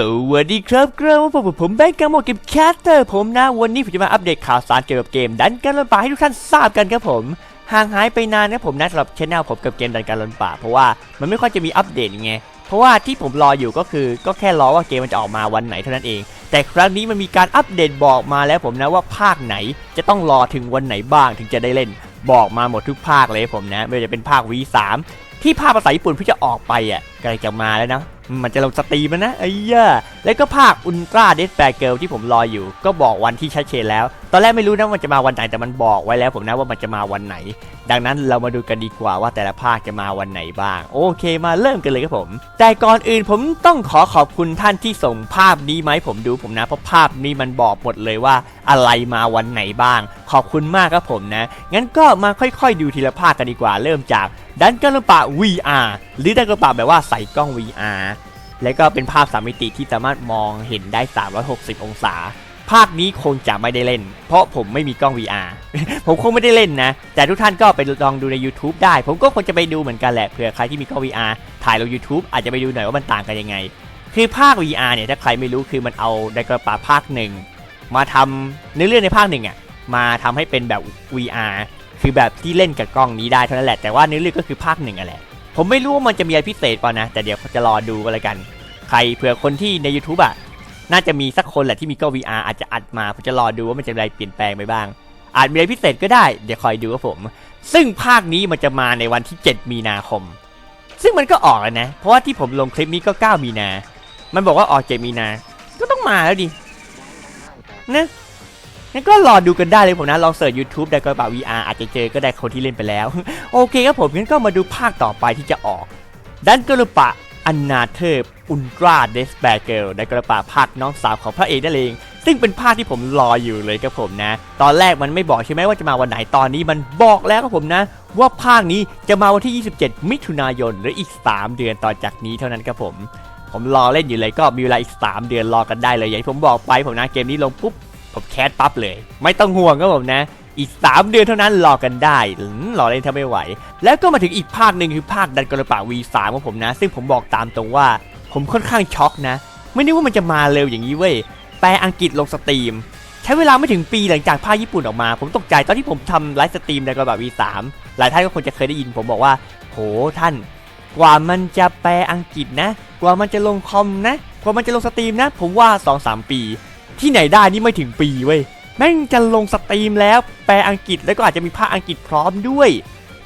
สวัสดีครับกระผมผมแบงค์กาโมเกมแคสเตอร์ผมนะ วันนี้ผมจะมาอัปเดตข่าวสารเกี่ยวกับเกมดันกันลนป่าให้ทุกท่านทราบกันครับผมห่างหายไปนานนะผมนะสำหรับชแนลผมกับเกมดันกันลนป่า เพราะว่ามันไม่ค่อยจะมีอัปเดตไงเพราะว่าที่ผมรออยู่ก็คือก็แค่รอว่าเกมมันจะออกมาวันไหนเท่านั้นเอง แต่ครั้งนี้มันมีการอัปเดตบอกมาแล้วผมนะว่าภาคไหนจะต้องรอถึงวันไหนบ้างถึงจะได้เล่นบอกมาหมดทุกภาคเลยผมนะ ไม่ว่าจะเป็นภาค V3 ที่ภาคภาษาญี่ปุ่นเพิ่งจะออกไปอะกำลังจะมาแล้วนะ มันจะลงสตรีมนะไอ้เหี้ยแล้วก็ภาคอุลตร้าเดสแปรเกิลที่ผมรออยู่ ก็บอกวันที่ชัดเจนแล้ว ตอนแรกไม่รู้นะมันจะมาวันไหนแต่มันบอกไว้แล้วผมนะว่ามันจะมาวันไหน ดังนั้นเรามาดูกันดีกว่าว่าแต่ละภาคจะมาวันไหนบ้าง โอเคมาเริ่มกันเลยครับผม แต่ก่อนอื่นผมต้องขอขอบคุณท่านที่ส่งภาพนี้มาให้ผมดูผมนะเพราะภาพนี้มันบอกหมดเลยว่าอะไรมาวันไหนบ้าง ขอบคุณมากครับผมนะ งั้นก็มาค่อยๆดูทีละภาคกันดีกว่าเริ่มจาก ดันกันลปะ VR หรือดันกันลปะแบบว่าใส่กล้อง VR แล้วก็เป็นภาพสามมิติที่สามารถมองเห็นได้ 360 องศา ภาคนี้คงจะไม่ได้เล่น เพราะผมไม่มีกล้อง VR ผมคงไม่ได้เล่นนะ แต่ทุกท่านก็ไปลองดูใน YouTube ได้ ผมก็คงจะไปดูเหมือนกันแหละเผื่อใครที่มีกล้อง VR ถ่ายลง YouTube อาจจะไปดูหน่อยว่ามันต่างกันยังไง คือภาค VR เนี่ยถ้าใครไม่รู้คือมันเอาไดกระปาภาคหนึ่งมาทำเนื้อเรื่องในภาคหนึ่งอะมาทำให้เป็นแบบ VR คือแบบที่เล่นกับกล้องนี้ได้เท่านั้นแหละแต่ว่าเนื้อเรื่องก็คือภาคหนึ่งอะแหละผมไม่รู้ว่ามันจะมีอะไรพิเศษป่ะนะ แต่เดี๋ยวจะรอดูกันลยกัน ใครเผื่อคนที่ใน YouTube อะน่าจะมีสักคนแหละที่มีกล้อง VR อาจจะอัดมาผมจะรอดูว่ามันจะมีอะไรเปลี่ยนแปลงไปบ้าง อาจมีอะไรพิเศษก็ได้ เดี๋ยวคอยดูครับผม ซึ่งภาคนี้มันจะมาในวันที่ 7 มีนาคม ซึ่งมันก็ออกแล้วนะ เพราะว่าที่ผมลงคลิปนี้ก็ 9 มีนา มันบอกว่าออก 7 มีนา ก็ต้องมาแล้วดินะ งั้นก็รอดูกันได้เลยผมนะ ลองเสิร์ช YouTube ได้กระเป๋า VR อาจจะเจอก็ได้คนที่เล่นไปแล้ว โอเคครับผมงั้นก็มาดูภาคต่อไปที่จะออกดันกระปะอันนาเทพอุลตราเดสแบเกิลดันกระปะภาคน้องสาวของพระเอกนั่นเอง ซึ่งเป็นภาคที่ผมรออยู่เลยครับผมนะ ตอนแรกมันไม่บอกใช่ไหมว่าจะมาวันไหนตอนนี้มันบอกแล้วครับผมนะ ว่าภาคนี้จะมาวันที่ 27 มิถุนายนหรืออีก 3 เดือนต่อจากนี้เท่านั้นครับผม ผมรอเล่นอยู่เลยก็มีเวลาอีก 3 เดือนรอกันได้เลยอย่างที่ผมบอกไปผมนะเกมนี้ลงปุ๊บ ผมแคสปั๊บเลย ไม่ต้องห่วงครับผมนะ อีก 3 เดือนเท่านั้นรอกันได้อืมรอเล่นถ้าไม่ไหว แล้วก็มาถึงอีกภาคหนึ่งคือภาคดันกระปะ V3 ของผมนะ ซึ่งผมบอกตามตรงว่า ผมค่อนข้างช็อกนะ ไม่นึกว่ามันจะมาเร็วอย่างนี้เว้ยแปลอังกฤษลงสตรีม ใช้เวลาไม่ถึงปีหลังจากภาคญี่ปุ่นออกมา ผมตกใจตอนที่ผมทำไลฟ์สตรีมดันกระปะ V3 หลายท่านก็คงจะเคยได้ยิน ผมบอกว่าโหท่าน กว่ามันจะแปลอังกฤษนะ กว่ามันจะลงคอมนะกว่ามันจะลงสตรีมนะ ผมว่า 2-3 ปี ที่ไหนได้นี่ไม่ถึงปีเว้ยแม่งจะลงสตรีมแล้วแปลอังกฤษแล้วก็อาจจะมีภาคอังกฤษพร้อมด้วย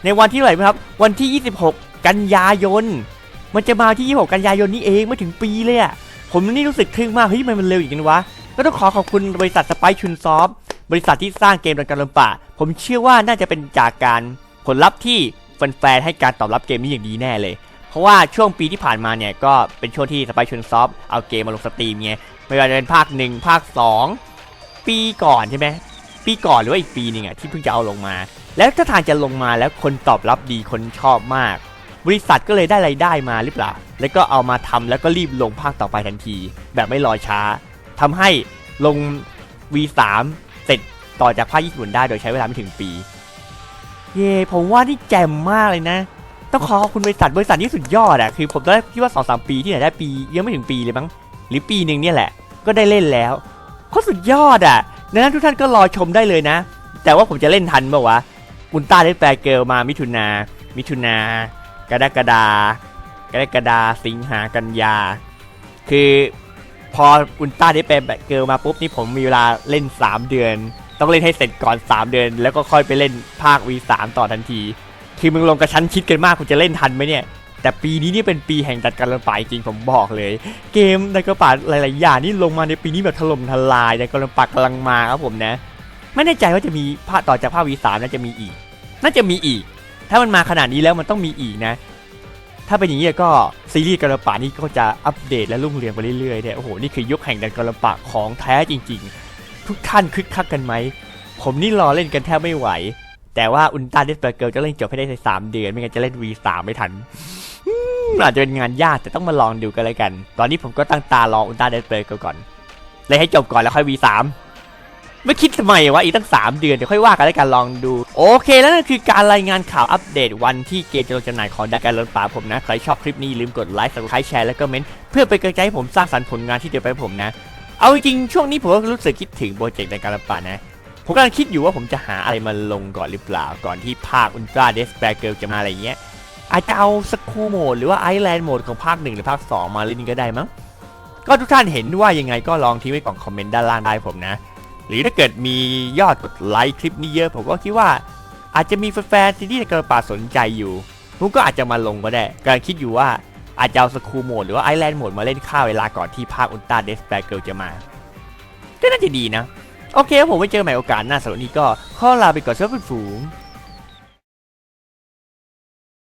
ในวันที่เท่าไหร่ครับ วันที่ 26 กันยายน มันจะมาที่ 26 กันยายนนี้เองไม่ถึงปีเลยอะผมนี่รู้สึกทึ่งมากเฮ้ยทำไมมันเร็วอย่างนี้วะก็ต้องขอขอบคุณบริษัทสไปชุนซอฟบริษัทที่สร้างเกมดังการลมป่า ผมเชื่อว่าน่าจะเป็นจากการผลลัพธ์ที่แฟนๆให้การตอบรับเกมนี้อย่างดีแน่เลย เพราะว่าช่วงปีที่ผ่านมาเนี่ยก็เป็นช่วงที่สไปชุนซอฟเอาเกมมาลงสตรีมไง ไม่ว่าจะเป็นภาคหนึ่งภาคสองปีก่อนใช่ไหมปีก่อนหรือว่าอีกปีหนึ่งอะที่เพิ่งจะเอาลงมา แล้วถ้าทางจะลงมาแล้วคนตอบรับดีคนชอบมาก บริษัทก็เลยได้รายได้มาหรือเปล่า แล้วก็เอามาทำแล้วก็รีบลงภาคต่อไปทันที แบบไม่รอช้าทำให้ลง V3 เสร็จต่อจากภาคญี่ปุ่นได้โดยใช้เวลาไม่ถึงปี เย่ผมว่านี่แจ่มมากเลยนะ ต้องขอขอบคุณบริษัทบริษัทนี้สุดยอดอะคือผมตอนแรกคิดว่า2อสปีที่ไหนได้ปียังไม่ถึงปีเลยมั้ง หรือปีหนึ่งเนี่ยแหละ ก็ได้เล่นแล้วโคตรสุดยอดอะดังนั้นทุกท่านก็รอชมได้เลยนะ แต่ว่าผมจะเล่นทันเปล่าวะอุลตร้าได้แปลเกิลมามิถุนา มิถุนากรกฎากรกฎาสิงหากันยา คือพออุลตร้าได้แปลเกิลมาปุ๊บนี่ผมมีเวลาเล่น 3 เดือน ต้องเล่นให้เสร็จก่อน 3 เดือน แล้วก็ค่อยไปเล่นภาค V3 ต่อทันที คือมึงลงกระชั้นชิดกันมากคุณจะเล่นทันไหมเนี่ย แต่ปีนี้นี่เป็นปีแห่งดัดการระบายจริงผมบอกเลย เกมดัดกระปาหลาย ๆ อย่างนี่ลงมาในปีนี้แบบถล่มทลายดัดการะปากำลังมาครับผมนะ ไม่แน่ใจว่าจะมีภาคต่อจากภาค V3 น่าจะมีอีก น่าจะมีอีก ถ้ามันมาขนาดนี้แล้วมันต้องมีอีกนะ ถ้าเป็นอย่างนี้ก็ซีรีส์กระปานี่ก็จะอัปเดตและรุ่งเรืองไปเรื่อย ๆ เนี่ยโอ้โหนี่คือยุคแห่งดันกระปาของแท้จริง ๆ ทุกท่านคึกคักกันไหมผมนี่รอเล่นกันแทบไม่ไหวแต่ว่าอุลตร้าเดสเปอร์เกิลจะเล่นจบให้ได้ในสามเดือน ไม่งั้นจะเล่น V3 ไม่ทัน อืมอาจจะเป็นงานยากแต่ต้องมาลองดูกันเลยกัน ตอนนี้ผมก็ตั้งตารออุลตร้าเดสเปอร์เกิลก่อน เลยให้จบก่อนแล้วค่อย V3 ไม่คิดทำไมวะอีกตั้ง 3 เดือน เดี๋ยวค่อยว่ากันแล้วกันลองดู โอเคแล้วนั่นคือการรายงานข่าวอัปเดตวันที่เกมจะลงจำหน่ายของดักการลนป่าผมนะ ใครชอบคลิปนี้ลืมกดไลค์ subscribe แชร์แล้วก็เมนต์เพื่อเป็นกำลังใจให้ผมสร้างสรรค์ผลงานที่เดียวไปผมนะ เอาจริงช่วงนี้ผมก็รู้สึกคิดถึงโปรเจกต์ดักการลนป่านะ ผมกำลังคิดอยู่ว่าผมจะหาอะไรมาลงก่อนหรือเปล่าก่อนที่ภาคอุลตร้าเดสแปรเกิลจะมาอะไรเงี้ย อาจจะเอาสกูโหมดหรือว่าไอแลนด์โหมดของภาคหนึ่งหรือภาคสองมาเล่นก็ได้มั้ง ก็ทุกท่านเห็นว่ายังไงก็ลองทิ้งไว้กล่องคอมเมนต์ด้านล่างได้ผมนะ หรือถ้าเกิดมียอดกดไลค์คลิปนี้เยอะ ผมก็คิดว่าอาจจะมีแฟนๆซีรีส์ในกระป่าสนใจอยู่ผมก็อาจจะมาลงก็ได้กำลังคิดอยู่ว่าอาจจะเอาสกูโหมดหรือว่าไอแลนด์โหมดมาเล่นข้าวเวลาก่อนที่ภาคอุลตร้าเดสแปรเกิลจะมาก็น่าจะดีนะ โอเคผมไว้เจอใหม่โอกาสหน้าสำหรับวันนี้ก็ขอลาไปก่อนสวัสดีครับเพื่อนฝูง